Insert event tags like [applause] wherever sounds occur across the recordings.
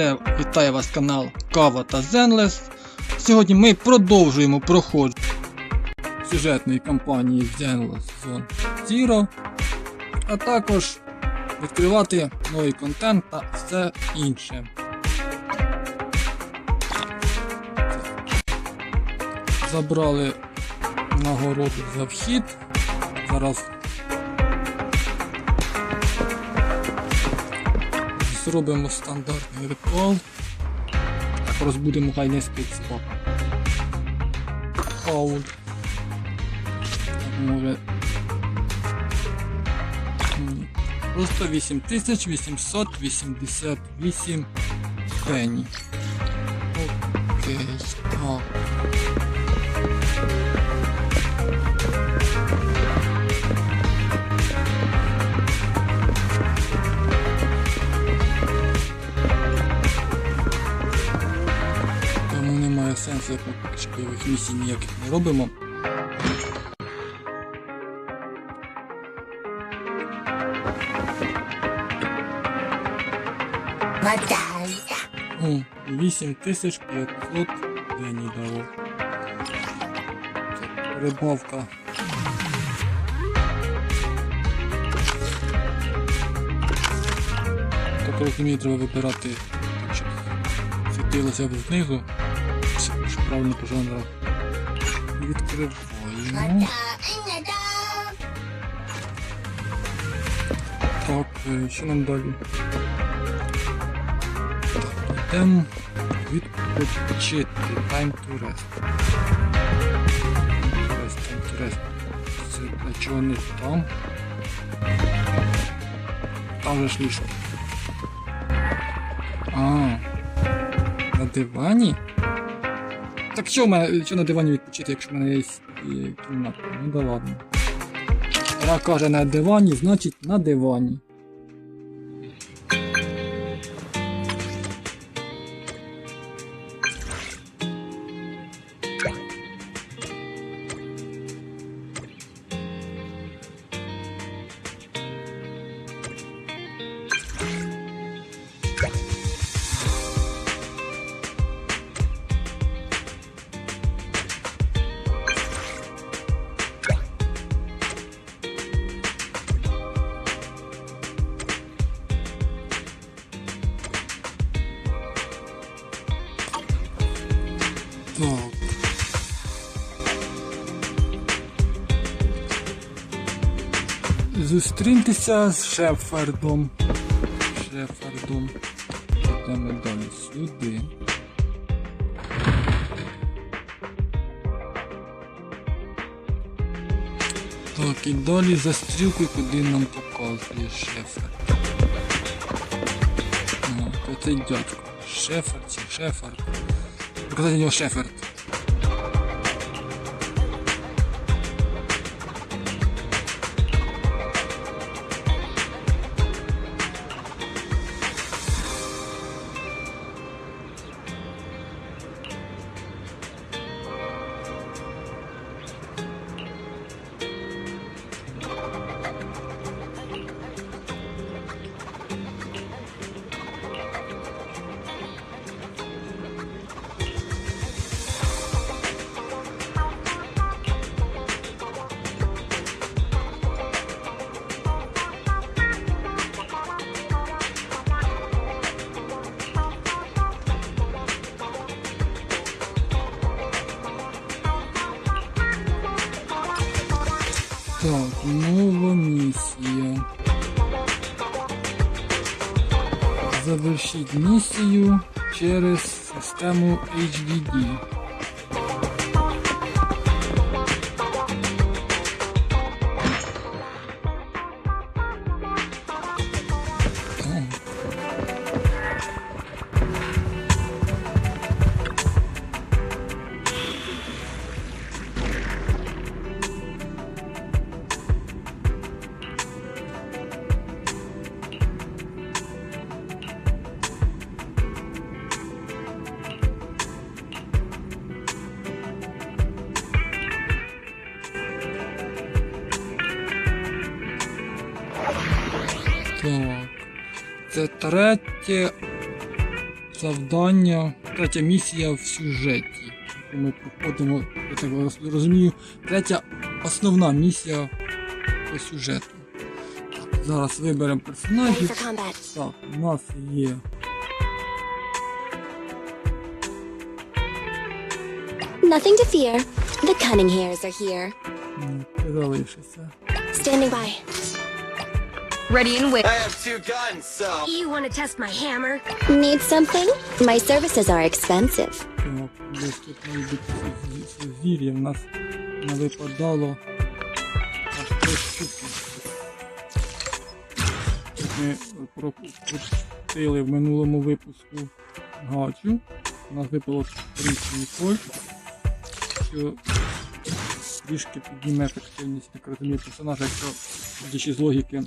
Вітаю вас канал Кава та Зенлес. Сьогодні ми продовжуємо проходження сюжетної кампанії Zenless Zone Zero, а також відкривати новий контент та все інше. Забрали нагороду за вхід. Зараз зробимо стандартний ритуал. Розбудемо гайнецький спад. Ауль. Може. Просто 8888 пені. Окей, так. Сенсу, як ми поки що бойових місій ніяких не робимо. О, 8500 дені дало. Це Рибалка. Так розумію, треба вибирати, щоб світилося б знизу. Щоб правильно по. Відкриваємо. Так, е, що нам далі? Так, йдемо відпочити. Time to rest. Rest, time to rest. Це для чого не там? Там же ж ліжко. А, на дивані? Так що в мене, що на дивані відпочити, якщо в мене є кімната? Ну да ладно. Вона каже на дивані, значить на дивані. Зустріньтеся з Шефардом. Шефардом. Йдемо далі сюди. Так, і далі за стрілкою, куди нам показує Шефард. Так, оцей дядько. Шефард чи Шефард. Показати нього Шефард. Завершіть місію через систему HDD. Третє завдання, третя місія в сюжеті. Ми проходимо, я так розумію, третя основна місія по сюжету. Так, зараз виберемо персонажів. Так, у нас є Nothing to fear. The cunning hairs are here. залишиться. Standing by. Ready and wait. I have two guns, so. You want to test my hammer? Need something? My services are expensive. Так, десь тут має бути це зі- звір'я. В нас не випадало аж три штуки. Тут Ми пропустили в минулому випуску гаджу. У нас випало трішки коль, що трішки підніме ефективність, як розумію, персонажа, якщо судячи з логіки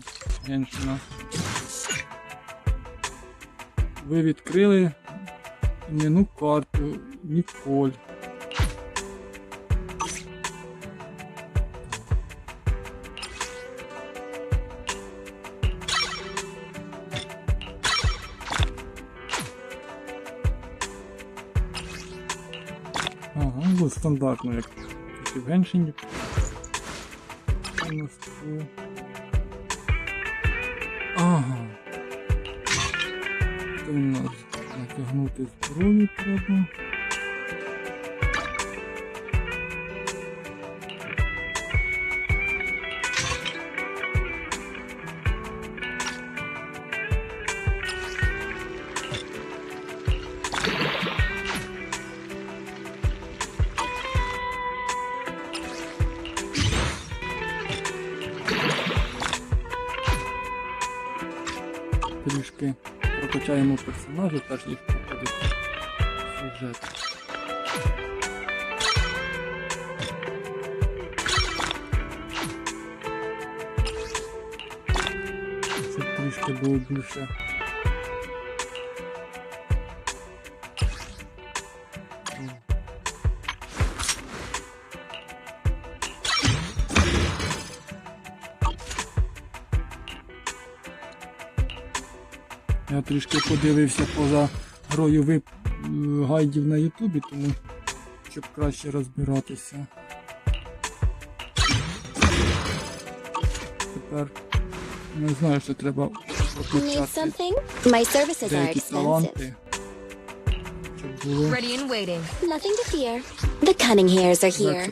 Геншина. Ви відкрили іменну карту Ніколь. Ну стандартно, як тільки в Геншині. Ага. Це у нас натягнути зброю треба. прокачаємо персонажа, перш ніж проходить сюжет. Щоб трішки було більше. Я трішки подивився поза грою вип... е, гайдів на Ютубі, тому щоб краще розбиратися. Тепер не знаю, що треба? My services are expensive. Ready and waiting. Nothing to fear. The cunning hairs are here.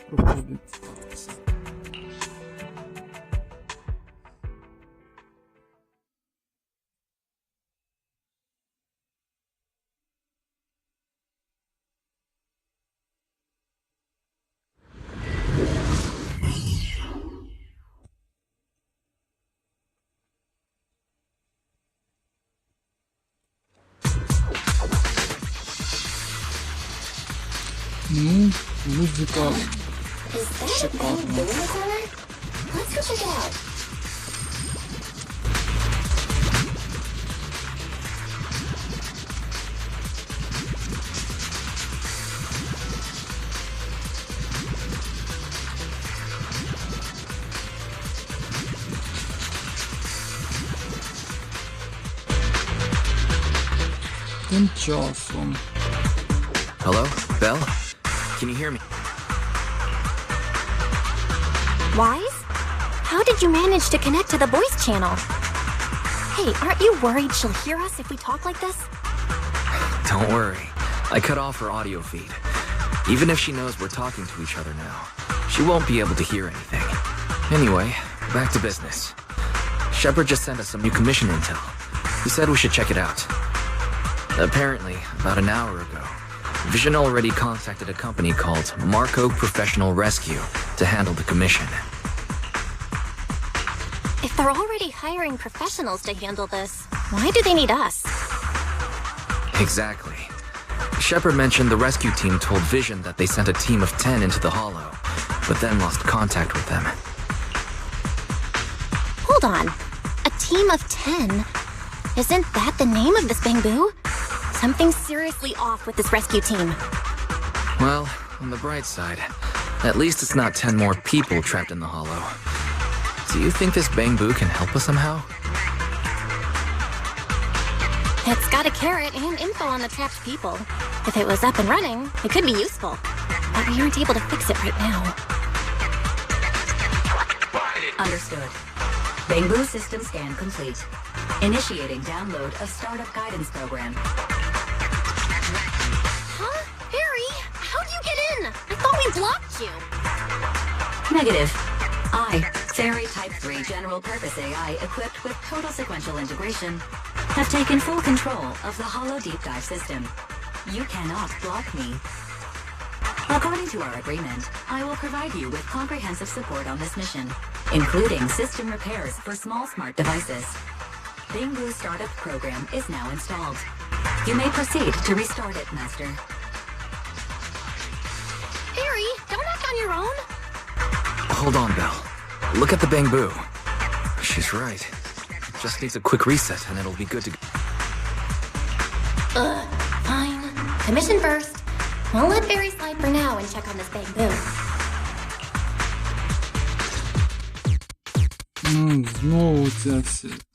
muzyka przepadnie. Tymczasem. Hello, Bell? Can you hear me? Wise? How did you manage to connect to the voice channel? Hey, aren't you worried she'll hear us if we talk like this? [sighs] Don't worry. I cut off her audio feed. Even if she knows we're talking to each other now, she won't be able to hear anything. Anyway, back to business. Shepard just sent us some new commission intel. He said we should check it out. Apparently, about an hour ago, Vision already contacted a company called Marco Professional Rescue to handle the commission. If they're already hiring professionals to handle this, why do they need us? Exactly. Shepard mentioned the rescue team told Vision that they sent a team of 10 into the Hollow, but then lost contact with them. Hold on. A team of 10? Isn't that the name of this bamboo? Something's seriously off with this rescue team. Well, on the bright side, at least it's not 10 more people trapped in the Hollow. Do you think this bamboo can help us somehow? It's got a carrot and info on the trapped people. If it was up and running, it could be useful. But we aren't able to fix it right now. Understood. Bamboo system scan complete. Initiating download of startup guidance program. How'd you get in? I thought we blocked you. Negative. I, Fairy Type 3 General Purpose AI equipped with total sequential integration, have taken full control of the Hollow Deep Dive system. You cannot block me. According to our agreement, I will provide you with comprehensive support on this mission, including system repairs for small smart devices. Bingbu Startup Program is now installed. You may proceed to restart it, Master. on your own? Hold on, Belle. Look at the bamboo. She's right. Just needs a quick reset and it'll be good to go. Ugh, fine. Commission first. Won't let Barry slide for now and check on this bamboo. Mm, no, that's it.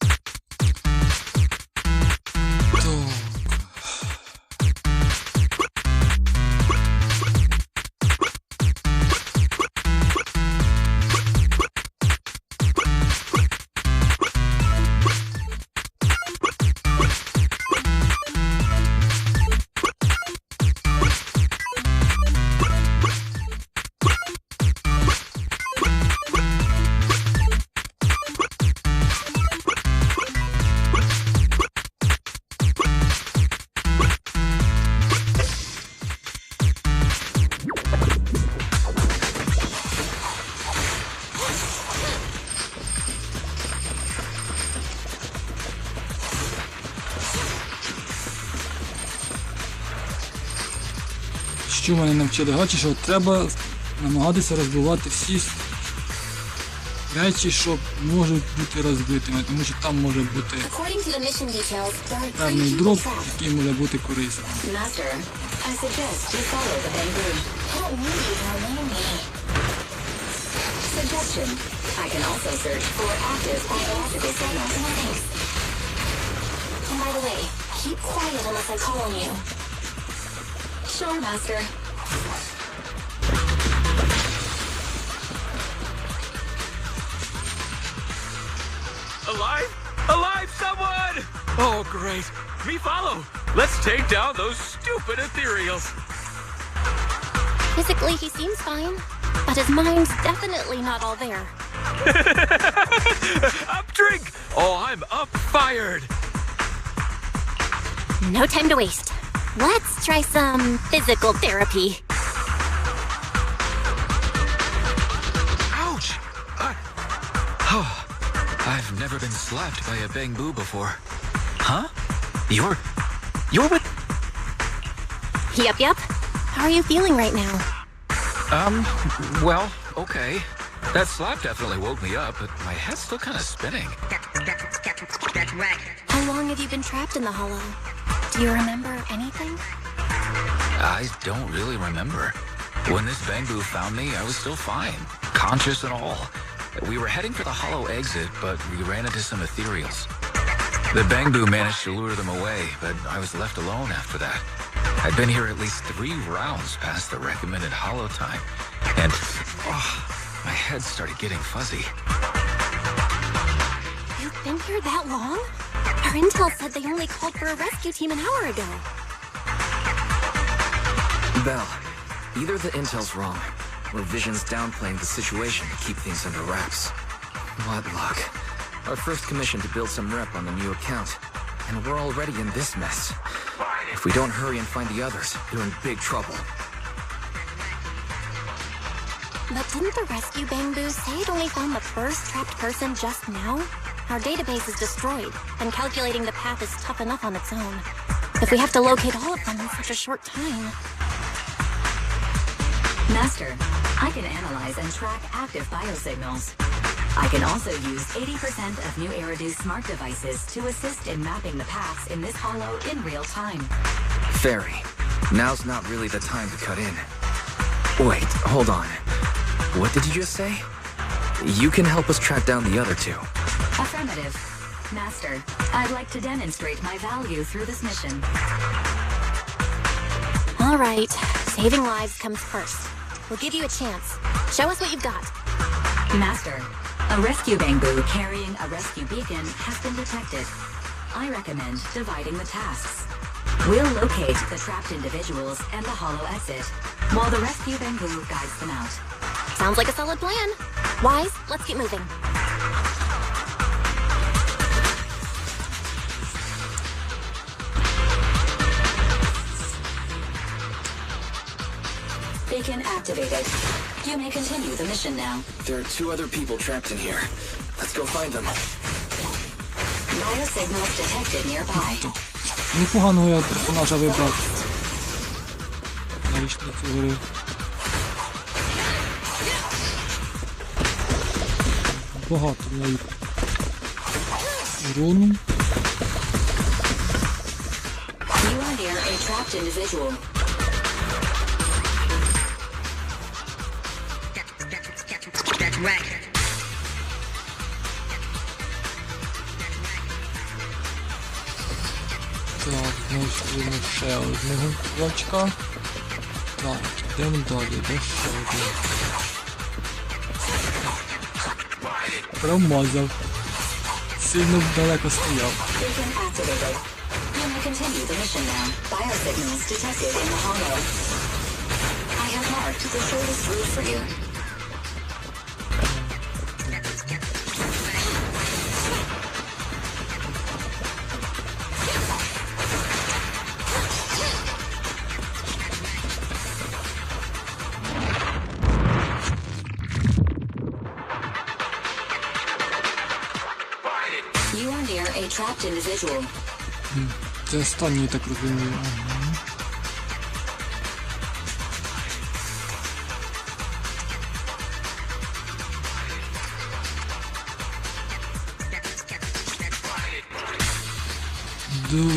Що мене навчили? Бачиш, що треба намагатися розбивати всі речі, що можуть бути розбитими, тому що там може бути певний дроп, який може бути корисним. Suggestion. I can also search for active or signals. Thanks. And by the way, keep quiet unless I call on you. Sure, Master. Alive? Alive, someone! Oh, great. Me follow. Let's take down those stupid ethereals. Physically, he seems fine, but his mind's definitely not all there. [laughs] Up drink! Oh, I'm up fired. No time to waste. Let's try some physical therapy. Ouch! I... Oh, I've never been slapped by a bamboo before. Huh? You're... You're with... Yep, yep. How are you feeling right now? Um, well, okay. That slap definitely woke me up, but my head's still kind of spinning. How long have you been trapped in the hollow? Do you remember anything? I don't really remember. When this bamboo found me, I was still fine, conscious and all. We were heading for the hollow exit, but we ran into some ethereals. The bamboo managed to lure them away, but I was left alone after that. I'd been here at least three rounds past the recommended hollow time, and oh, my head started getting fuzzy. You've been here that long? Our intel said they only called for a rescue team an hour ago. Belle, either the intel's wrong, or Vision's downplaying the situation to keep things under wraps. What luck. Our first commission to build some rep on the new account, and we're already in this mess. If we don't hurry and find the others, we're in big trouble. But didn't the rescue bamboo say it only found the first trapped person just now? Our database is destroyed, and calculating the path is tough enough on its own. If we have to locate all of them in such a short time. Master, I can analyze and track active biosignals. I can also use 80% of New Eridu's smart devices to assist in mapping the paths in this hollow in real time. Fairy, now's not really the time to cut in. Wait, hold on. What did you just say? You can help us track down the other two. Affirmative. Master, I'd like to demonstrate my value through this mission. All right, saving lives comes first. We'll give you a chance. Show us what you've got. Master, a rescue bamboo carrying a rescue beacon has been detected. I recommend dividing the tasks. We'll locate the trapped individuals and the hollow exit, while the rescue bamboo guides them out. Sounds like a solid plan. Wise, let's get moving. Beacon activated. You may continue the mission now. There are two other people trapped in here. Let's go find them. Biosignals detected nearby. Непоганого я персонажа вибрав. На річницю гри. Багато в неї урону. You are near a trapped individual. Так, знайшли ми ще одного чувачка. Так, йдемо далі, де ще один. Промазав. Сильно далеко стояв. Beacon activated. You may continue the mission now. Biosignals detected in the hollow. I have marked the shortest route for you. You Це останній, так розумію.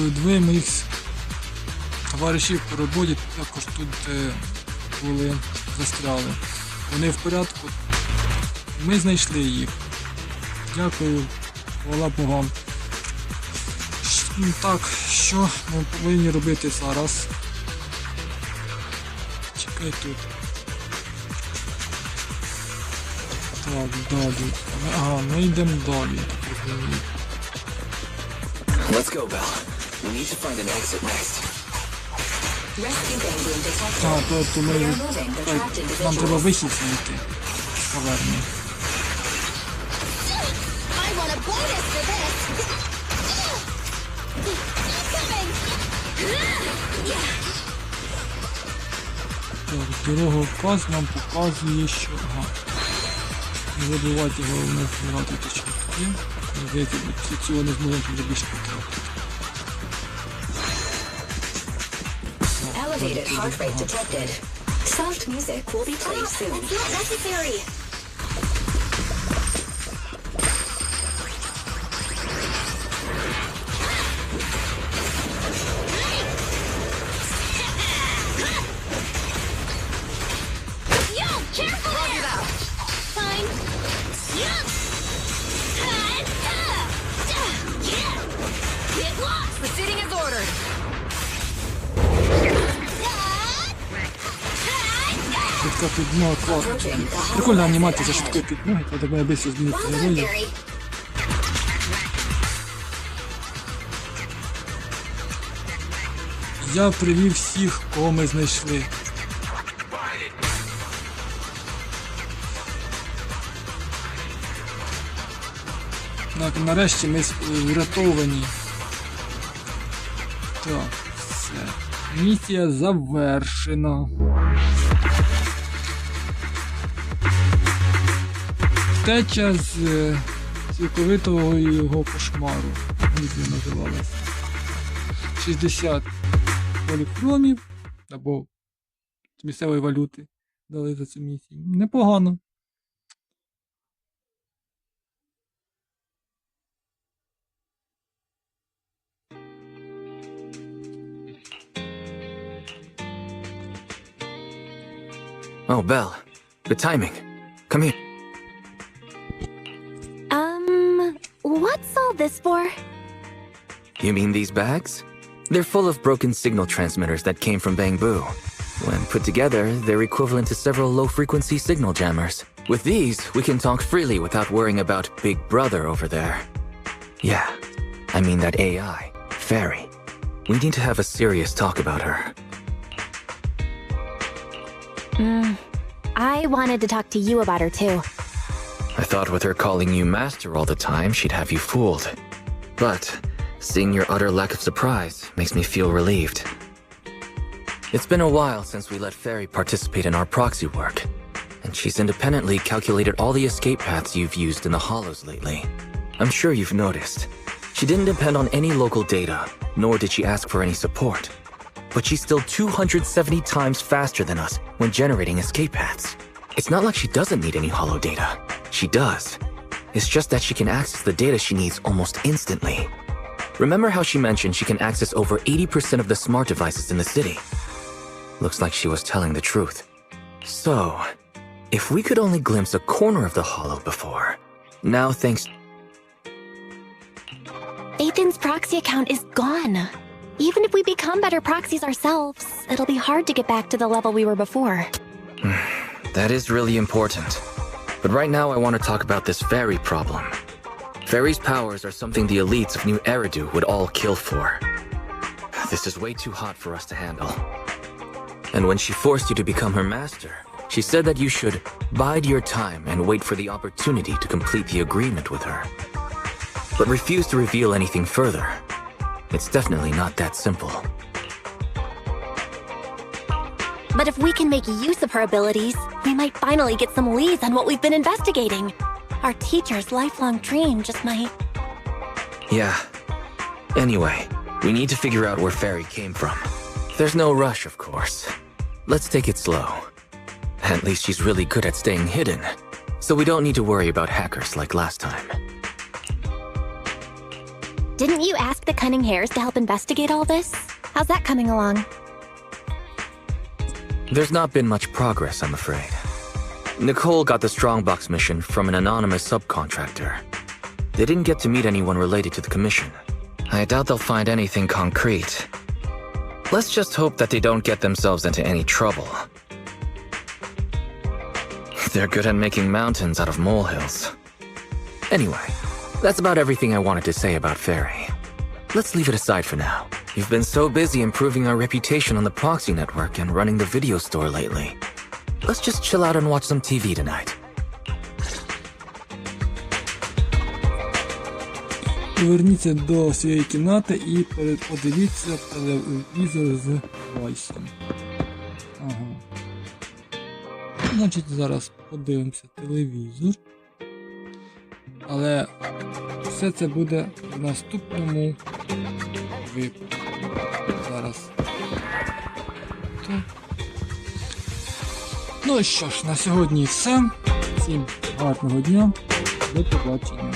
Двоє моїх товаришів по роботі також тут е, були застряли. Вони в порядку. Ми знайшли їх. Дякую, хвала Богам. Ну, Так, що ми повинні робити зараз? Чекай тут. Так, далі. Ага, ми йдемо далі. Let's go, Belle. We need to find an exit next. Так, то, то ми нам треба вихід знайти. з Так, дорога вказ нам показує, що. Ага. Не забувайте головне збирати точки. Здається, бо цього не зможемо вже більше потрапити. Elevated heart rate detected. Soft music will be played soon. It's not necessary. швидка під ноги. Прикольна анімація за швидкою під ноги, треба мене десь змінити героїв. Я привів всіх, кого ми знайшли. Так, нарешті ми врятовані. Так, все. Місія завершена. Втеча з е, цілковитого його кошмару. Як це називалось? 60 полікромів або місцевої валюти дали за цю місію. Непогано. Oh, Belle. The timing. Come here. This for? You mean these bags? They're full of broken signal transmitters that came from Bangbu. When put together, they're equivalent to several low frequency signal jammers. With these, we can talk freely without worrying about Big Brother over there. Yeah, I mean that AI, Fairy. We need to have a serious talk about her. Hmm, I wanted to talk to you about her too. I thought with her calling you master all the time, she'd have you fooled. But seeing your utter lack of surprise makes me feel relieved. It's been a while since we let Fairy participate in our proxy work, and she's independently calculated all the escape paths you've used in the hollows lately. I'm sure you've noticed. She didn't depend on any local data, nor did she ask for any support. But she's still 270 times faster than us when generating escape paths. It's not like she doesn't need any hollow data. She does. It's just that she can access the data she needs almost instantly. Remember how she mentioned she can access over 80% of the smart devices in the city? Looks like she was telling the truth. So, if we could only glimpse a corner of the hollow before, now thanks Ethan's proxy account is gone. Even if we become better proxies ourselves, it'll be hard to get back to the level we were before. That is really important. But right now I want to talk about this fairy problem. Fairy's powers are something the elites of New Eridu would all kill for. This is way too hot for us to handle. And when she forced you to become her master, she said that you should bide your time and wait for the opportunity to complete the agreement with her. But refused to reveal anything further. It's definitely not that simple. But if we can make use of her abilities, we might finally get some leads on what we've been investigating. Our teacher's lifelong dream just might. Yeah. Anyway, we need to figure out where Fairy came from. There's no rush, of course. Let's take it slow. At least she's really good at staying hidden, so we don't need to worry about hackers like last time. Didn't you ask the Cunning Hares to help investigate all this? How's that coming along? There's not been much progress, I'm afraid. Nicole got the Strongbox mission from an anonymous subcontractor. They didn't get to meet anyone related to the commission. I doubt they'll find anything concrete. Let's just hope that they don't get themselves into any trouble. They're good at making mountains out of molehills. Anyway, that's about everything I wanted to say about Fairy. Let's leave it aside for now. You've been so busy improving our reputation on the proxy network and running the video store lately. Let's just chill out and watch some TV tonight. Поверніться до своєї кімнати і пере- подивіться телевізор з Вайсом. Ага. Значить, зараз подивимося телевізор. Але все це буде в наступному випуску. Зараз. Ну Ну що ж, на сьогодні все. Всім гарного дня. До побачення.